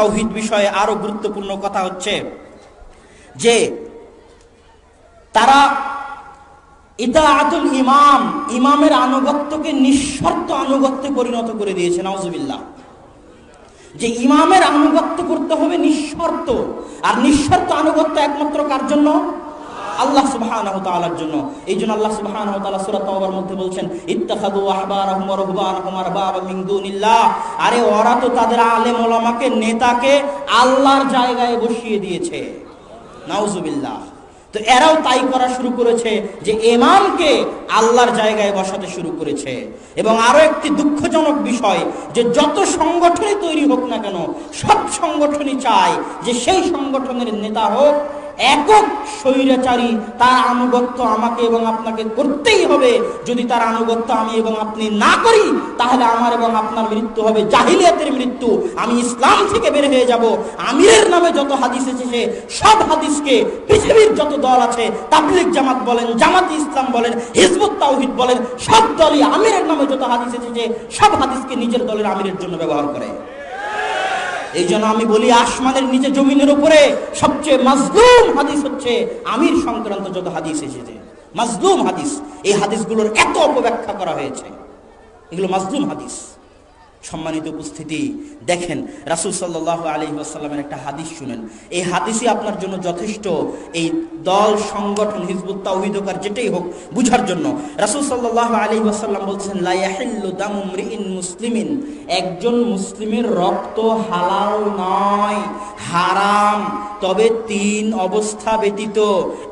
তৌহিদ বিষয়ে আরও গুরুত্বপূর্ণ কথা হচ্ছে যে তারা ইতাআতুল ইমাম, ইমামের আনুগত্যকে নিঃশর্ত আনুগত্যে পরিণত করে দিয়েছে নাউজুবিল্লাহ। যে ইমামের আনুগত্য করতে হবে নিঃশর্ত। আর নিঃশর্ত আনুগত্য একমাত্র কার জন্য? আল্লাহ তাআলার জন্য। এই জন্য আল্লাহ সুবহানাহু তাআলা মধ্যে বলছেন আরে, ওরা তো তাদের আলেম ওলামাকে, নেতাকে আল্লাহর জায়গায় বসিয়ে দিয়েছে। নাউজুবিল্লাহ। তো এরাও তাই করা শুরু করেছে যে ইমামকে আল্লাহর জায়গায় বসাতে শুরু করেছে। এবং আরও একটি দুঃখজনক বিষয় যে যত সংগঠনই তৈরি হোক না কেন, সব সংগঠনই চায় যে সেই সংগঠনের নেতা হোক একক স্বৈরাচারী, তার আনুগত্য আমাকে এবং আপনাকে করতেই হবে। যদি তার আনুগত্য আমি এবং আপনি না করি, তাহলে আমার এবং আপনার মৃত্যু হবে জাহিলিয়াতের মৃত্যু। আমি ইসলাম থেকে বের হয়ে যাব। আমিরের নামে যত হাদিস এসেছে, সব হাদিসকে পৃথিবীর যত দল আছে তাবলিক জামাত বলেন, জামাত ইসলাম বলেন, হিজবুত তাওহিদ বলেন, সব দলই আমিরের নামে যত হাদিস এসেছে, সব হাদিসকে নিজের দলের আমিরের জন্য ব্যবহার করে। এই জন্য আমি বলি, আসমানের নিচে জমিনের উপরে সবচেয়ে মাজলুম হাদিস হচ্ছে আমির সংক্রান্ত যত হাদিস এসেছে। মাজলুম হাদিস। এই হাদিসগুলোর এত অপব্যাখ্যা করা হয়েছে। এগুলো মাজলুম হাদিস। সম্মানিত উপস্থিতি দেখেন, রাসুল সাল্লাহ আলী আসাল্লামের একটা হাদিস শুনেন। এই হাদিসই আপনার জন্য যথেষ্ট। এই দল, সংগঠন, হিজবুত তাওহিদকার যেটাই হোক, বুঝার জন্য। রাসুল সাল্লাহ আলী আসাল্লাম বলছেন লাইয়াহিল্লু দামুমরিইন মুসলিমিন। একজন মুসলিমের রক্ত হালাল নয়, হারাম। তবে তিন অবস্থা ব্যতীত।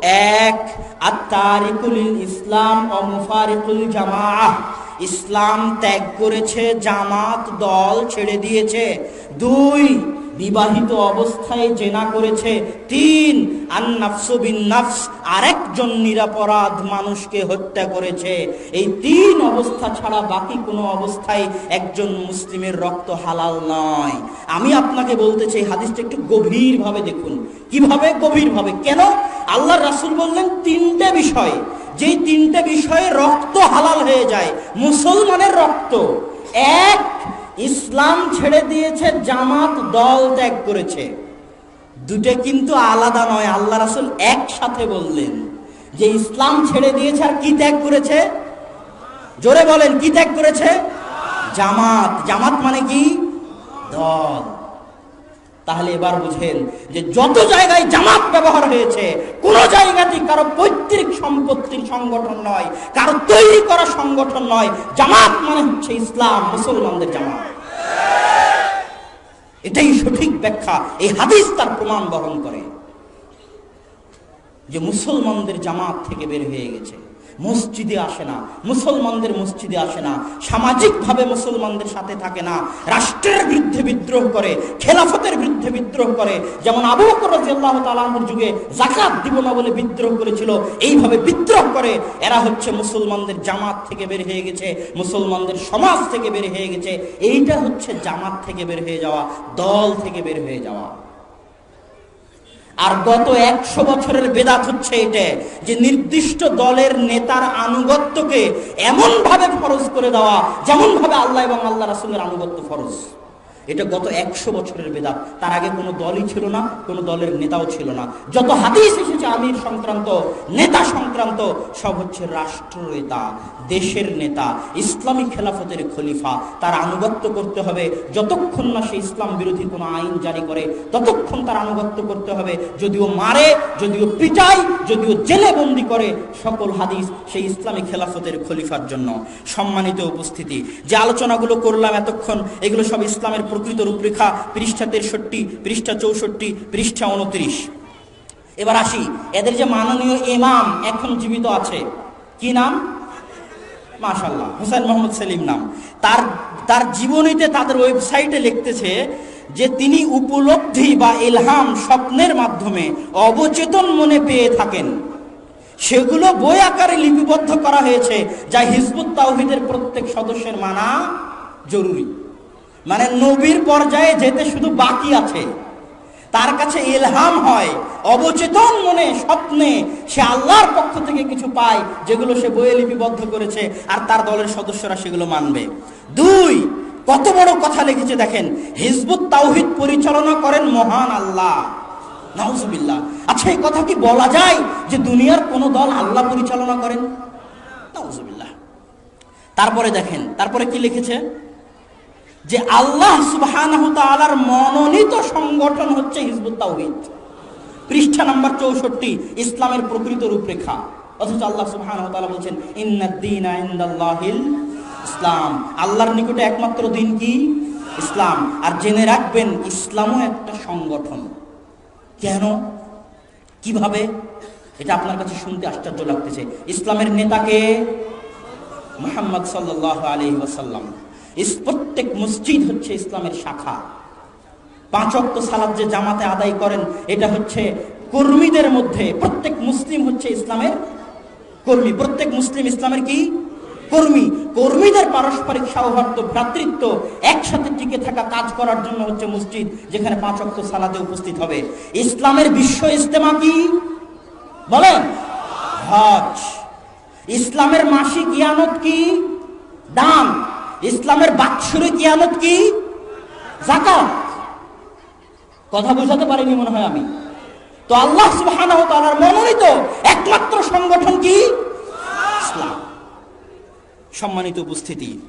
এক আত্মারিকুল ইসলাম ও মুফারিকুল জামাআহ। ইসলাম ত্যাগ করেছে, জামাত, দল ছেড়ে দিয়েছে। দুই, বিবাহিত অবস্থায় জেনা করেছে। তিন, আন্নাফসু নাফস আরেকজন নিরাপরাধ মানুষকে হত্যা করেছে। এই তিন অবস্থা ছাড়া বাকি কোনো অবস্থায় একজন মুসলিমের রক্ত হালাল নয়। আমি আপনাকে বলতে চাই, হাদিসটা একটু গভীরভাবে দেখুন। কীভাবে? গভীরভাবে। কেন? আল্লাহ রাসুল বললেন, তিনটে বিষয়। যেই তিনটে বিষয়ে রক্ত হালাল হয়ে যায়, মুসলমানের রক্ত। এক, ইসলাম ছেড়ে দিয়েছে, জামাত দল ত্যাগ করেছে। দুটো কিন্তু আলাদা নয়, আল্লাহ রাসুল একসাথে বললেন যে ইসলাম ছেড়ে দিয়েছে আর কি ত্যাগ করেছে? জোরে বলেন, কি ত্যাগ করেছে? জামাত। জামাত মানে কি? দল। তাহলে এবার বুঝেন যে যত জায়গায় জামাত ব্যবহার হয়েছে, কোন জায়গাতে কারও পৈতৃক সম্পত্তির সংগঠন নয়, কারও তৈরি করা সংগঠন নয়। জামাত মানে হচ্ছে ইসলাম, মুসলমানদের জামাত। এটাই সঠিক ব্যাখ্যা, এই হাদিস তার প্রমাণ বহন করে। যে মুসলমানদের জামাত থেকে বের হয়ে গেছে। মসজিদে আসে না, মুসলমানদের মসজিদে আসে না, সামাজিকভাবে মুসলমানদের সাথে থাকে না, রাষ্ট্রের বিদ্রোহ করে, খেলাফতের বিরুদ্ধে বিদ্রোহ করে। যেমন আবু বকর যুগে যাকাত দিব না বলে বিদ্রোহ করেছিল, এইভাবে বিদ্রোহ করে এরা হচ্ছে মুসলমানদের জামাত থেকে বের হয়ে গেছে, মুসলমানদের সমাজ থেকে বের হয়ে গেছে। এইটা হচ্ছে জামাত থেকে বের হয়ে যাওয়া, দল থেকে বের হয়ে যাওয়া। আর গত একশো বছরের বেদাত হচ্ছে এটা, যে নির্দিষ্ট দলের নেতার আনুগত্যকে এমন ভাবে ফরজ করে দেওয়া যেমন ভাবে আল্লাহ এবং আল্লাহ রাসুলের আনুগত্য ফরজ। এটা গত একশো বছরের বেদাত। তার আগে কোনো দলই ছিল না, কোনো দলের নেতাও ছিল না। যত হাদিস এসেছে, আমির সংক্রান্ত, নেতা সংক্রান্ত, সব হচ্ছে রাষ্ট্র নেতা দেশের নেতা, ইসলামী খেলাফতের খলিফা। তার আনুগত্য করতে হবে। যতক্ষণ না সে ইসলাম বিরোধী কোনো আইন জারি করে, ততক্ষণ তার আনুগত্য করতে হবে। যদিও মারে, যদিও পিটাই যদিও জেলে বন্দি করে, সকল হাদিস সেই ইসলামী খেলাফতের খলিফার জন্য। সম্মানিত উপস্থিতি, যে আলোচনাগুলো করলাম এতক্ষণ, এগুলো সব ইসলামের প্রকৃত রূপরেখা পৃষ্ঠা তেষট্টি, পৃষ্ঠা চৌষট্টি, পৃষ্ঠা উনত্রিশ। এবার আসি, এদের যে মাননীয় ইমাম এখন জীবিত আছে, কি নাম? মাশাল্লাহ হুসাইন মোহাম্মদ সেলিম নাম। তার তার জীবনীতে তাদের ওয়েবসাইটে লিখতেছে যে তিনি উপলব্ধি বা ইলহাম স্বপ্নের মাধ্যমে অবচেতন মনে পেয়ে থাকেন। সেগুলো বই আকারে লিপিবদ্ধ করা হয়েছে, যা হিজবুত তাওহিদের প্রত্যেক সদস্যের মানা জরুরি। মানে নবীর পর্যায়ে যেতে শুধু বাকি আছে। তার কাছে এলহাম হয়, অবচেতন মনে, স্বপ্নে সে আল্লাহর পক্ষ থেকে কিছু পায়, যেগুলো সে বইয়ে লিপিবদ্ধ করেছে, আর তার দলের সদস্যরা সেগুলো মানবে। দুই, কত বড় কথা লিখেছে দেখেন, হিজবুত তাওহিদ পরিচালনা করেন মহান আল্লাহ। নাউজুবিল্লাহ। আচ্ছা এই কথা কি বলা যায় যে দুনিয়ার কোন দল আল্লাহ পরিচালনা করেন? নাউজুবিল্লাহ। তারপরে দেখেন, তারপরে কি লিখেছে? যে আল্লাহ তাআলার মনোনীত সংগঠন হচ্ছে হিজবুত তাওহীদ। পৃষ্ঠা নাম্বার চৌষট্টি, ইসলামের প্রকৃত রূপরেখা। অথচ আল্লাহ তাআলা বলছেন ইসলাম। আল্লাহর নিকটে একমাত্র দিন কি? ইসলাম। আর জেনে রাখবেন, ইসলামও একটা সংগঠন। কেন? কীভাবে? এটা আপনার কাছে শুনতে আশ্চর্য লাগতেছে। ইসলামের নেতাকে মোহাম্মদ সাল্লাহ আলী ওয়াসাল্লাম। প্রত্যেক মসজিদ হচ্ছে ইসলামের শাখা। পাঁচ অক্ত সালাদ যে জামাতে আদায় করেন, এটা হচ্ছে কর্মীদের মধ্যে। প্রত্যেক মুসলিম হচ্ছে ইসলামের কর্মী। প্রত্যেক মুসলিম ইসলামের কি? কর্মী। কর্মীদের পারস্পরিক সৌহার্দ্য, ভ্রাতৃত্ব, একসাথে টিকে থাকা, কাজ করার জন্য হচ্ছে মসজিদ, যেখানে পাঁচ অক্ত সালাদে উপস্থিত হবে। ইসলামের বিশ্ব ইজতেমা কি? বলেন। হজ। ইসলামের মাসিক ইয়ানত কি? দান। ইসলামের বাৎসরিক ইয়ামত কি? জাকাত কথা বোঝাতে পারিনি মনে হয় আমি। তো আল্লাহ সুবহানাহু মনোনীত একমাত্র সংগঠন কি? ইসলাম। সম্মানিত উপস্থিতি